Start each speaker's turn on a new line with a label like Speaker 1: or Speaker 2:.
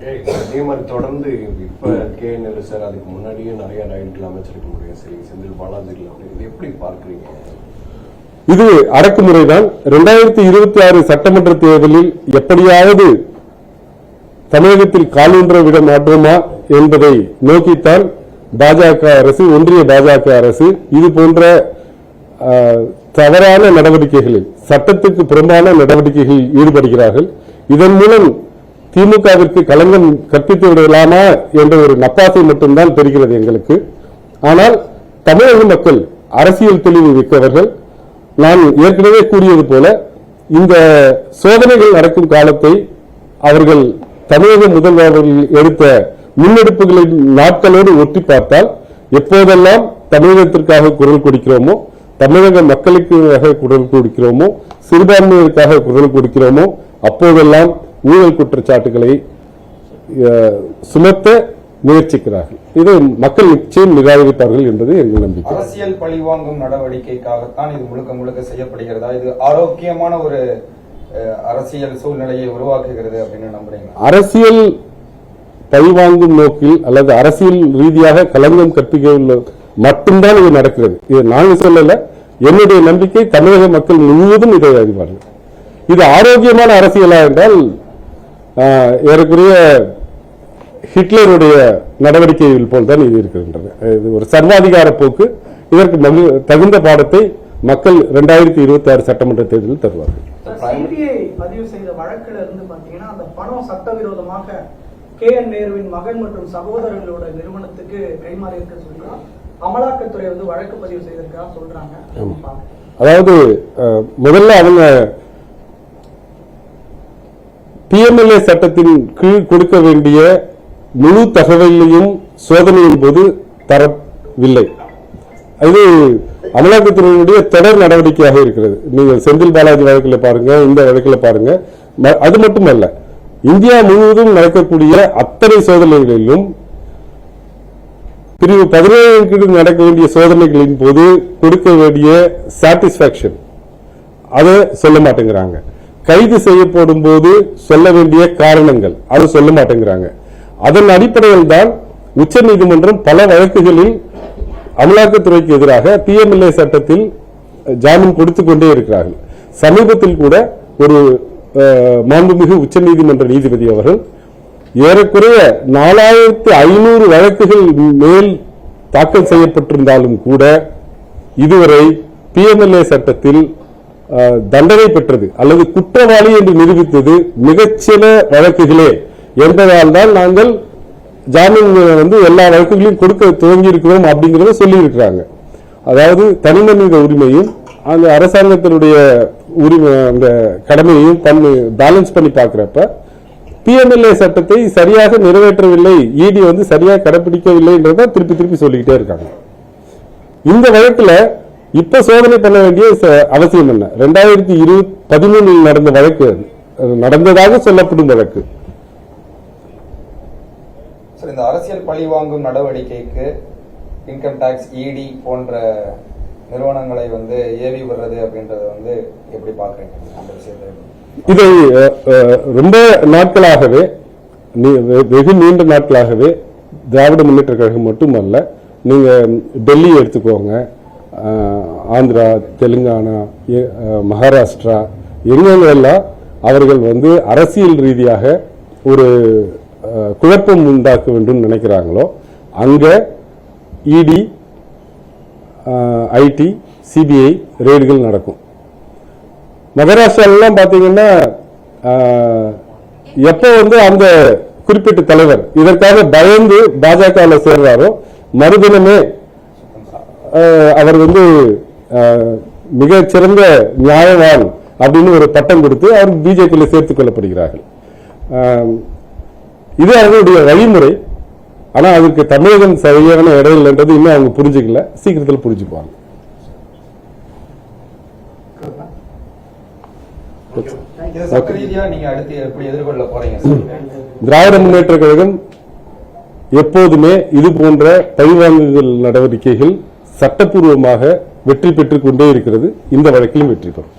Speaker 1: அதே மாதிரி தொடர்ந்து இப்ப கே நேரு சார் அதுக்கு முன்னாடியே நிறைய ரைட்டில் அமைச்சிருக்க முடியும் சரி செந்தில் பாலாஜிகள் அப்படி இது எப்படி பார்க்குறீங்க?
Speaker 2: இது அடக்குமுறைதான். ரெண்டாயிரத்தி இருபத்தி ஆறு சட்டமன்ற தேர்தலில் எப்படியாவது தமிழகத்தில் காலூன்ற விட மாட்டோமா என்பதை நோக்கித்தான் பாஜக அரசு ஒன்றிய பாஜக அரசு இது போன்ற தவறான நடவடிக்கைகளில் சட்டத்துக்கு புறம்பான நடவடிக்கைகளில் ஈடுபடுகிறார்கள். இதன் மூலம் திமுகவிற்கு களங்கம் கற்பித்து விடலாமா என்ற ஒரு நப்பாசை மட்டும்தான் தெரிகிறது எங்களுக்கு. ஆனால் தமிழக மக்கள் அரசியல் தெளிவு மிக்கவர்கள். நான் ஏற்கனவே கூறியது போல இந்த சோதனைகள் நடக்கும் காலத்தை அவர்கள் தமிழக முதல்வர்கள் எடுத்த முன்னெடுப்புகளின் நாட்களோடு ஒட்டி பார்த்தால் எப்போதெல்லாம் தமிழகத்திற்காக குரல் கொடுக்கிறோமோ தமிழக மக்களுக்காக குரல் கொடுக்கிறோமோ சிறுபான்மையினருக்காக குரல் கொடுக்கிறோமோ அப்போதெல்லாம் ஊழல் குற்றச்சாட்டுகளை சுமத்த முயற்சிக்கிறார்கள். இதை மக்கள் நிச்சயம் நிராகரிப்பார்கள் என்பது எங்கள் நம்பிக்கை.
Speaker 3: அரசியல் பழிவாங்கும் நடவடிக்கைக்காகத்தான் இது முழுக்க முழுக்க செய்யப்படுகிறதா? இது ஆரோக்கியமான ஒரு அரசியல் சூழ்நிலையை உருவாக்குகிறது அப்படின்னு நம்புறீங்களா?
Speaker 2: அரசியல் பழிவாங்கும் நோக்கில் அல்லது அரசியல் ரீதியாக களங்கம் கற்பிக்க மட்டும்தான் இது நடக்கிறது. இது நாங்க சொல்லல என்னுடைய நம்பிக்கை தமிழக மக்கள் முழுவதும் இதை அறிவார்கள். இது ஆரோக்கியமான அரசியலா என்றால் ஏறக்குறைய ஹிட்லருடைய நடவடிக்கைகள் போல்தான் இது இருக்கின்றது. இது ஒரு சர்வாதிகார போக்கு. இதற்கு மகு- தகுந்த பாடத்தை மக்கள் இரண்டாயிரத்தி இருபத்தி ஆறு சட்டமன்ற தேர்தலில் தருவார்கள்.
Speaker 4: பதிவு செய்த வழக்குல இருந்து பாத்தீங்கன்னா அந்த பணம் சட்டவிரோதமாக கே என் நேருவின் மகன் மற்றும் சகோதரர்களோட நிறுவனத்துக்கு கைமாறி இருக்க சொல்லி அமலாக்கத்துறை வந்து வழக்கு பதிவு செய்திருக்கா சொல்றாங்க.
Speaker 2: அதாவது முதல்ல அவங்க பிஎம்எல்ஏ சட்டத்தின் கீழ் கொடுக்க வேண்டிய முழு தகவலையும் சோதனையின் போது தரவில்லை. இது அமலாக்கத்துறையினுடைய தொடர் நடவடிக்கையாக இருக்கிறது. நீங்க செந்தில் பாலாஜி வழக்கில் பாருங்க இந்த வழக்கில் பாருங்க. அது மட்டுமல்ல இந்தியா முழுவதும் நடக்கக்கூடிய அத்தனை சோதனைகளிலும் பிரிவு பதினேழு கீழ் நடக்க வேண்டிய சோதனைகளின் போது கொடுக்க வேண்டிய சாட்டிஸ்பாக்சன் அதை சொல்ல மாட்டேங்கிறாங்க. கைது செய்யப்படும் போது சொல்ல வேண்டிய காரணங்கள். அது சொல்ல மாட்டேங்கிறாங்க. அதன் அடிப்படையில் தான் உச்சநீதிமன்றம் பல வழக்குகளில் அமலாக்கத்துறைக்கு எதிராக பிஎம்எல்ஏ சட்டத்தில் ஜாமீன் கொடுத்து கொண்டே இருக்கிறார்கள். சமீபத்தில் கூட ஒரு அஹ், உச்ச நீதிமன்ற நீதிபதி அவர்கள் ஏறக்குறைய நாலாயிரத்து ஐநூறு வழக்குகள் மேல் தாக்கல் செய்யப்பட்டிருந்தாலும் கூட இதுவரை பிஎம்எல்ஏ சட்டத்தில் தண்டனை பெற்றது அல்லது குற்றவாளி என்று நிரூபித்தது மிகச்சில வழக்குகளே என்பதால் தான் நாங்கள் ஜாமீன் வந்து எல்லா வழக்குகளையும் கொடுக்க துவங்கி இருக்கிறோம் அப்படிங்கறத சொல்லி இருக்கிறாங்க அதாவது தனிமனித உரிமையும் அந்த அரசாங்கத்தினுடைய உரிமை அந்த கடமையையும் பண்ணி பேலன்ஸ் பண்ணி பார்க்கிறப்ப பிஎம்எல்ஏ சட்டத்தை சரியாக நிறைவேற்றவில்லை இடி வந்து சரியாக கடைபிடிக்கவில்லைன்றத திருப்பி திருப்பி சொல்லிக்கிட்டே இருக்காங்க. இந்த வழக்கில் இப்ப சோதனை பண்ண வேண்டிய அவசியம் என்ன? ரெண்டாயிரத்தி இருபத்தி பதிமூணில் நடந்த வழக்கு நடந்ததாக சொல்லப்படும் வழக்கு.
Speaker 3: சார் இந்த அரசியல் பழிவாங்கும் நடவடிக்கைக்கு இன்கம் டாக்ஸ் இடி போன்ற நிறுவனங்களை வந்து ஏவி விடுறது அப்படின்றத வந்து எப்படி பாக்குறீங்க அந்த விஷயத்தை.
Speaker 2: இதை ரொம்ப நாட்களாகவே வெகு நீண்ட நாட்களாகவே திராவிட முன்னேற்ற கழகம் மட்டுமல்ல நீங்க டெல்லி எடுத்துக்கோங்க ஆந்திரா தெலுங்கானா மகாராஷ்டிரா எங்கெங்கெல்லாம் அவர்கள் வந்து அரசியல் ரீதியாக ஒரு குழப்பம் உண்டாக்க வேண்டும் நினைக்கிறாங்களோ அங்கே இடி ஐடி சிபிஐ ரெய்டுகள் நடக்கும். மகாராஷ்டிராலாம் பார்த்தீங்கன்னா எப்போ வந்து அந்த குறிப்பிட்ட தலைவர் இதற்காக பயந்து பாஜகவில் சேர்றாரோ மறுதினமே அவர் வந்து ஆஹ், மிகச் சிறந்த நியாயவான் அப்படின்னு ஒரு பட்டம் கொடுத்து அவர் பிஜேபியில் சேர்த்துக் கொள்ளப்படுகிறார்கள். இது அவர்களுடைய வழிமுறை. ஆனா அதுக்கு தமிழகம் சரியான இடம் இல்லைன்றது இன்னும் அவங்க புரிஞ்சுக்கல. சீக்கிரத்தில் புரிஞ்சுக்குவாங்க. திராவிட முன்னேற்ற கழகம் எப்போதுமே இது போன்ற பழிவாங்குதல் நடவடிக்கைகள் சட்டப்பூர்வமாக வெற்றி பெற்றுக் கொண்டே இருக்கிறது. இந்த வழக்கிலும் வெற்றி பெறும்.